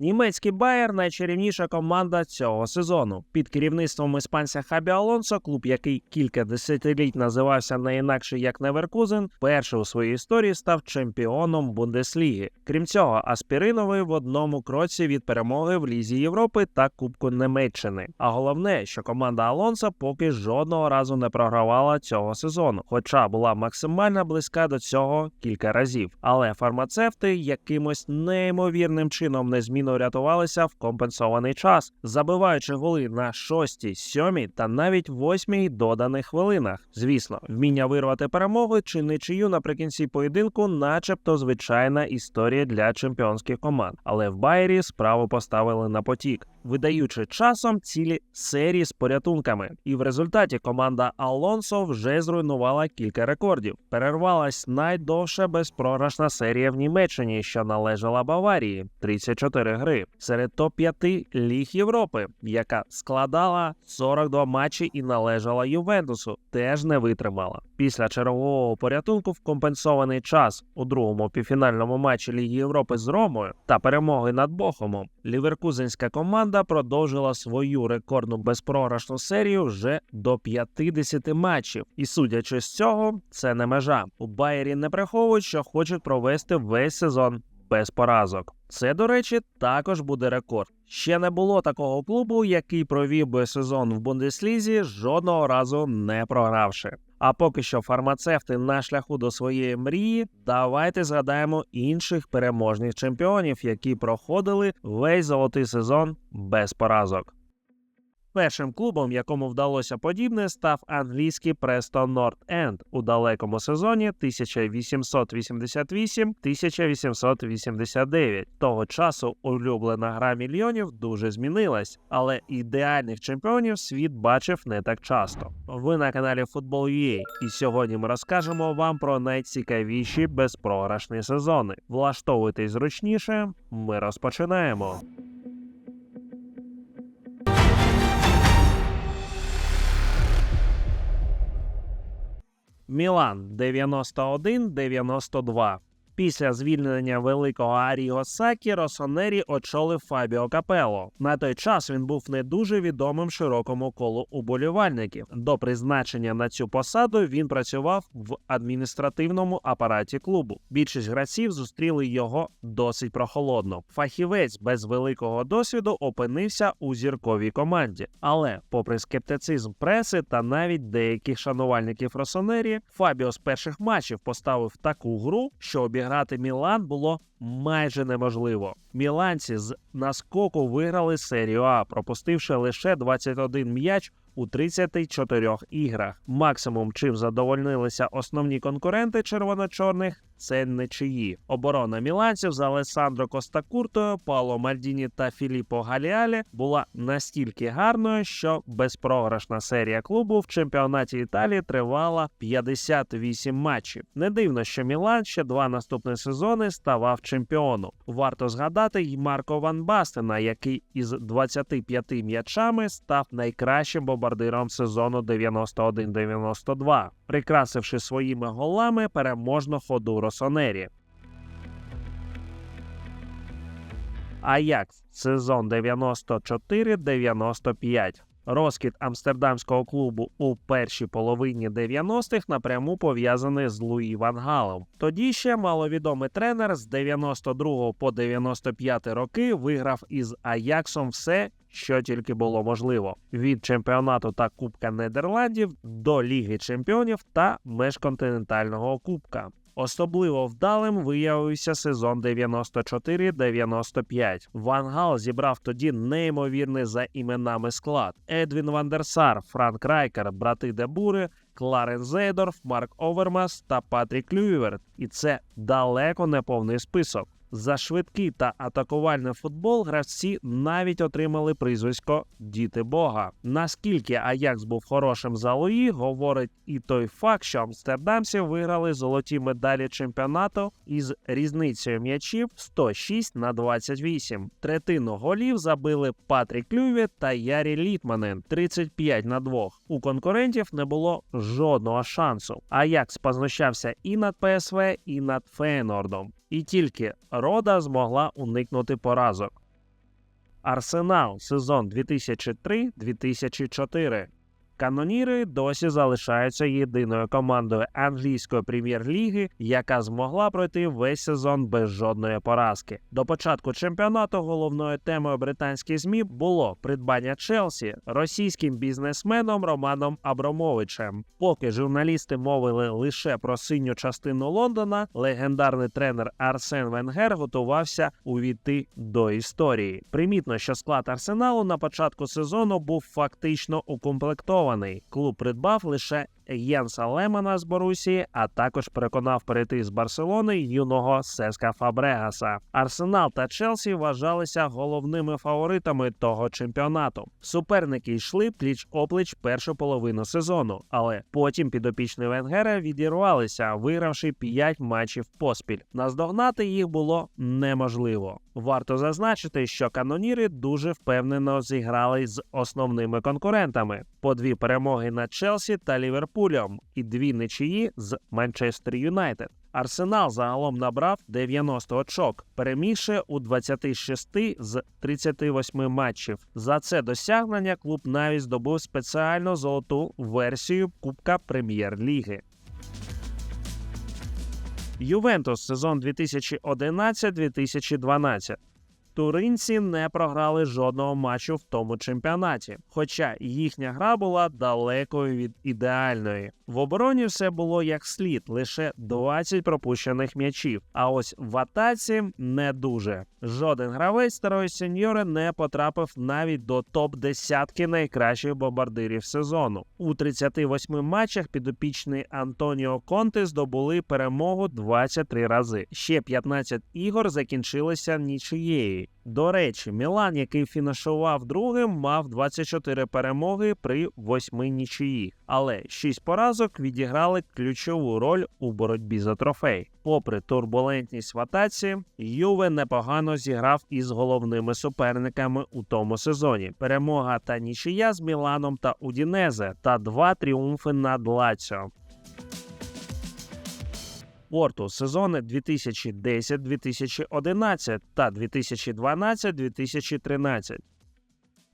Німецький Байер найчарівніша команда цього сезону. Під керівництвом іспанця Хабі Алонсо, клуб, який кілька десятиліть називався не інакше як Неверкузен, перше у своїй історії став чемпіоном Бундесліги. Крім цього, аспіриновий в одному кроці від перемоги в Лізі Європи та Кубку Німеччини. А головне, що команда Алонса поки жодного разу не програвала цього сезону, хоча була максимально близька до цього кілька разів. Але фармацевти якимось неймовірним чином незмінно врятувалися в компенсований час, забиваючи голи на шостій, сьомій та навіть восьмій доданих хвилинах. Звісно, вміння вирвати перемогу чи нічию наприкінці поєдинку, начебто звичайна історія для чемпіонських команд. Але в Байері справу поставили на потік, видаючи часом цілі серії з порятунками. І в результаті команда Алонсо вже зруйнувала кілька рекордів. Перервалась найдовша безпрограшна серія в Німеччині, що належала Баварії 34 гри серед топ-5 ліг Європи, яка складала 42 матчі і належала Ювентусу, теж не витримала. Після чергового порятунку в компенсований час у другому півфінальному матчі Ліги Європи з Ромою та перемоги над Бохомом, ліверкузенська команда продовжила свою рекордну безпрограшну серію вже до 50 матчів. І судячи з цього, це не межа. У Байері не приховують, що хочуть провести весь сезон без поразок. Це, до речі, також буде рекорд. Ще не було такого клубу, який провів би сезон в Бундеслізі, жодного разу не програвши. А поки що фармацевти на шляху до своєї мрії, давайте згадаємо інших переможних чемпіонів, які проходили весь золотий сезон без поразок. Першим клубом, якому вдалося подібне, став англійський Престон Норт Енд у далекому сезоні 1888-1889. Того часу улюблена гра мільйонів дуже змінилась, але ідеальних чемпіонів світ бачив не так часто. Ви на каналі Football.ua і сьогодні ми розкажемо вам про найцікавіші безпрограшні сезони. Влаштовуйтесь зручніше. Ми розпочинаємо. Мілан 91-92. Після звільнення великого Аріго Сакі Росонері очолив Фабіо Капело. На той час він був не дуже відомим широкому колу уболівальників. До призначення на цю посаду він працював в адміністративному апараті клубу. Більшість гравців зустріли його досить прохолодно. Фахівець без великого досвіду опинився у зірковій команді. Але, попри скептицизм преси та навіть деяких шанувальників Росонері, Фабіо з перших матчів поставив таку гру, що обіграти Мілан було майже неможливо. Міланці з наскоку виграли серію А, пропустивши лише 21 м'яч у 34 іграх. Максимум, чим задовольнилися основні конкуренти червоно-чорних, це нічиї. Оборона міланців з Алесандро Костакуртою, Паоло Мальдіні та Філіппо Галіалі була настільки гарною, що безпрограшна серія клубу в чемпіонаті Італії тривала 58 матчів. Не дивно, що Мілан ще два наступні сезони ставав чемпіоном. Варто згадати й Марко Ван Бастена, який із 25 м'ячами став найкращим бомбардиром сезону 91-92, прикрасивши своїми голами переможну ходу Росонері. Аякс сезон 94-95. Розкіт амстердамського клубу у першій половині 90-х напряму пов'язаний з Луї Ван Галом. Тоді ще маловідомий тренер з 92 по 95 роки виграв із Аяксом все, що тільки було можливо: від чемпіонату та Кубка Нідерландів до Ліги Чемпіонів та Межконтинентального Кубка. Особливо вдалим виявився сезон 94-95. Ван Гал зібрав тоді неймовірний за іменами склад: Едвін Вандерсар, Франк Райкер, брати Дебури, Кларен Зейдорф, Марк Овермас та Патрік Люїверт. І це далеко не повний список. За швидкий та атакувальний футбол гравці навіть отримали прізвисько Діти Бога. Наскільки Аякс був хорошим за Луї, говорить і той факт, що амстердамці виграли золоті медалі чемпіонату із різницею м'ячів 106 на 28. Третину голів забили Патрік Люві та Ярі Літманен 35 на 2. У конкурентів не було жодного шансу. Аякс познущався і над ПСВ, і над Фейнордом. І тільки Рода змогла уникнути поразок. Арсенал сезон 2003-2004. Каноніри досі залишаються єдиною командою англійської прем'єр-ліги, яка змогла пройти весь сезон без жодної поразки. До початку чемпіонату головною темою британських змі було придбання Челсі російським бізнесменом Романом Абрамовичем. Поки журналісти мовили лише про синю частину Лондона, легендарний тренер Арсен Венгер готувався увійти до історії. Примітно, що склад арсеналу на початку сезону був фактично укомплектований. Клуб придбав лише Єнса Лемана з Борусії, а також переконав перейти з Барселони юного Сеска Фабрегаса. Арсенал та Челсі вважалися головними фаворитами того чемпіонату. Суперники йшли пліч опліч першу половину сезону, але потім підопічні Венгера відірвалися, вигравши 5 матчів поспіль. Наздогнати їх було неможливо. Варто зазначити, що каноніри дуже впевнено зіграли з основними конкурентами: по дві перемоги над Челсі та Ліверпулем і дві нічиї з Манчестер Юнайтед. Арсенал загалом набрав 90 очок, перемігши у 26 з 38 матчів. За це досягнення клуб навіть здобув спеціальну золоту версію Кубка Прем'єр-ліги. Ювентус сезон 2011-2012. Туринці не програли жодного матчу в тому чемпіонаті, хоча їхня гра була далекою від ідеальної. В обороні все було як слід, лише 20 пропущених м'ячів. А ось в атаці не дуже. Жоден гравець старої сеньори не потрапив навіть до топ десятки найкращих бомбардирів сезону. У 38 матчах підопічний Антоніо Конте здобули перемогу 23 рази. Ще 15 ігор закінчилися нічиєю. До речі, Мілан, який фінішував другим, мав 24 перемоги при 8 нічиїх, але 6 поразок відіграли ключову роль у боротьбі за трофей. Попри турбулентність в атаці, Юве непогано зіграв із головними суперниками у тому сезоні. Перемога та нічия з Міланом та Удінезе та два тріумфи над Лаціо. Порту сезони 2010-2011 та 2012-2013.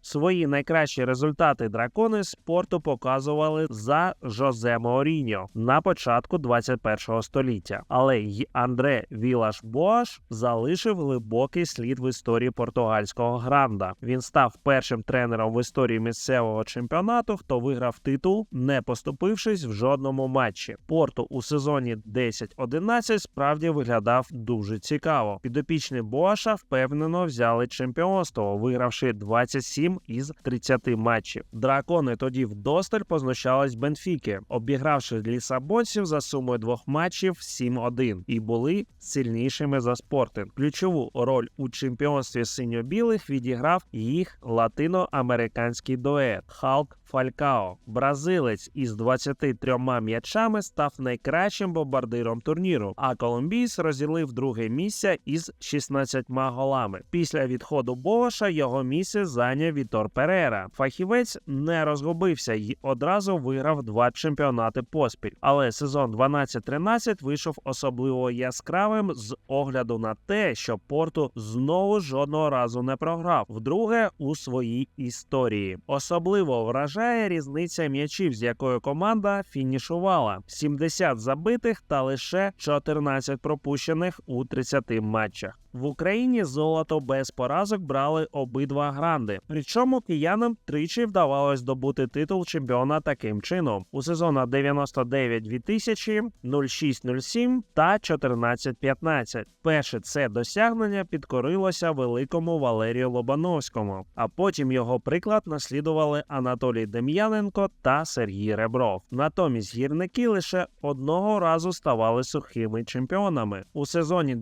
Свої найкращі результати дракони спорту показували за Жозе Мооріньо на початку 21-го століття. Але й Андре Вілаш Боаш залишив глибокий слід в історії португальського гранда. Він став першим тренером в історії місцевого чемпіонату, хто виграв титул, не поступившись в жодному матчі. Порту у сезоні 10-11 справді виглядав дуже цікаво. Підопічні Боаша впевнено взяли чемпіонство, вигравши 27 із 30 матчів. Дракони тоді вдосталь познущались Бенфіки, обігравши лісабонців за сумою двох матчів 7-1 і були сильнішими за спортинг. Ключову роль у чемпіонстві синьо-білих відіграв їх латиноамериканський дует Халк Фалькао. Бразилець із 23 м'ячами став найкращим бомбардиром турніру, а колумбійць розділив друге місце із 16 голами. Після відходу Боша його місце зайняв Вітор Перера. Фахівець не розгубився і одразу виграв два чемпіонати поспіль. Але сезон 12-13 вийшов особливо яскравим з огляду на те, що Порту знову жодного разу не програв, вдруге у своїй історії. Особливо вражає різниця м'ячів, з якою команда фінішувала: 70 забитих та лише 14 пропущених у 30 матчах. В Україні золото без поразок брали обидва гранди. Причому киянам тричі вдавалось добути титул чемпіона таким чином у сезонах 99-2000, 06-07 та 14-15. Перше це досягнення підкорилося великому Валерію Лобановському, а потім його приклад наслідували Анатолій Дем'яненко та Сергій Ребров. Натомість гірники лише одного разу ставали сухими чемпіонами у сезоні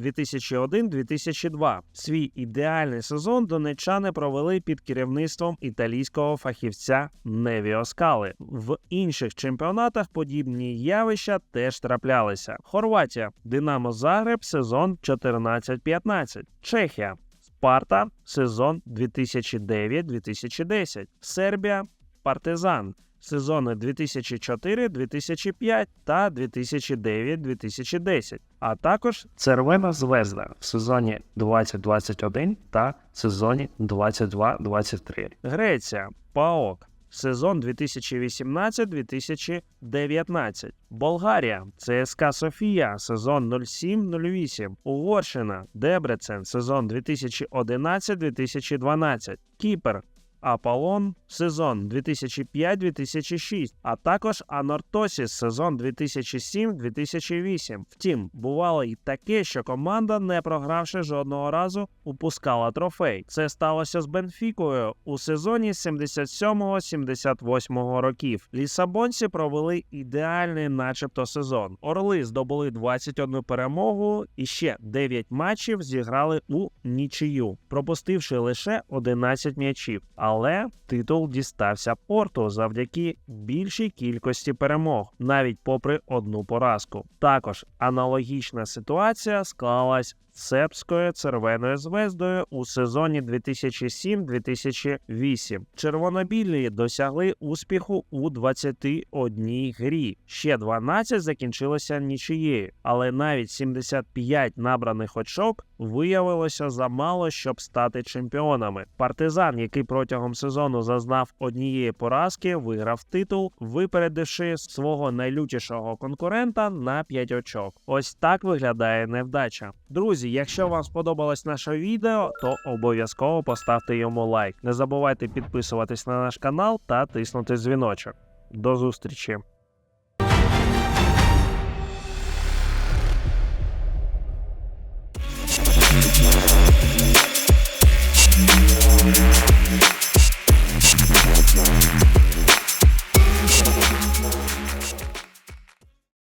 2001-2002. Свій ідеальний сезон донечани провели під керівництвом італійського фахівця Невіо Скали. В інших чемпіонатах подібні явища теж траплялися. Хорватія, Динамо Загреб, сезон 14-15. Чехія. Спарта, сезон 2009-2010. Сербія, Партизан, сезони 2004-2005 та 2009-2010, а також Червона Звезда в сезоні 2021 та сезоні 22-23. Греція ПАОК. Сезон 2018-2019. Болгарія ЦСКА Софія. Сезон 07-08. Угорщина Дебрецен. Сезон 2011-2012. Кіпр Аполлон сезон 2005-2006, а також Анортосіс сезон 2007-2008. Втім, бувало й таке, що команда, не програвши жодного разу, упускала трофей. Це сталося з Бенфікою у сезоні 77-78 років. Лісабонці провели ідеальний, начебто, сезон. Орли здобули 21 перемогу і ще 9 матчів зіграли у нічию, пропустивши лише 11 м'ячів. Але титул дістався порту завдяки більшій кількості перемог, навіть попри одну поразку. Також аналогічна ситуація склалась з сербською червоною звездою у сезоні 2007-2008. Червонобілі досягли успіху у 21 грі. Ще 12 закінчилося нічиєю, але навіть 75 набраних очок виявилося замало, щоб стати чемпіонами. Партизан, який протягом сезону зазнав однієї поразки, виграв титул, випередивши свого найлютішого конкурента на 5 очок. Ось так виглядає невдача. Друзі, якщо вам сподобалось наше відео, то обов'язково поставте йому лайк. Не забувайте підписуватись на наш канал та тиснути дзвіночок. До зустрічі!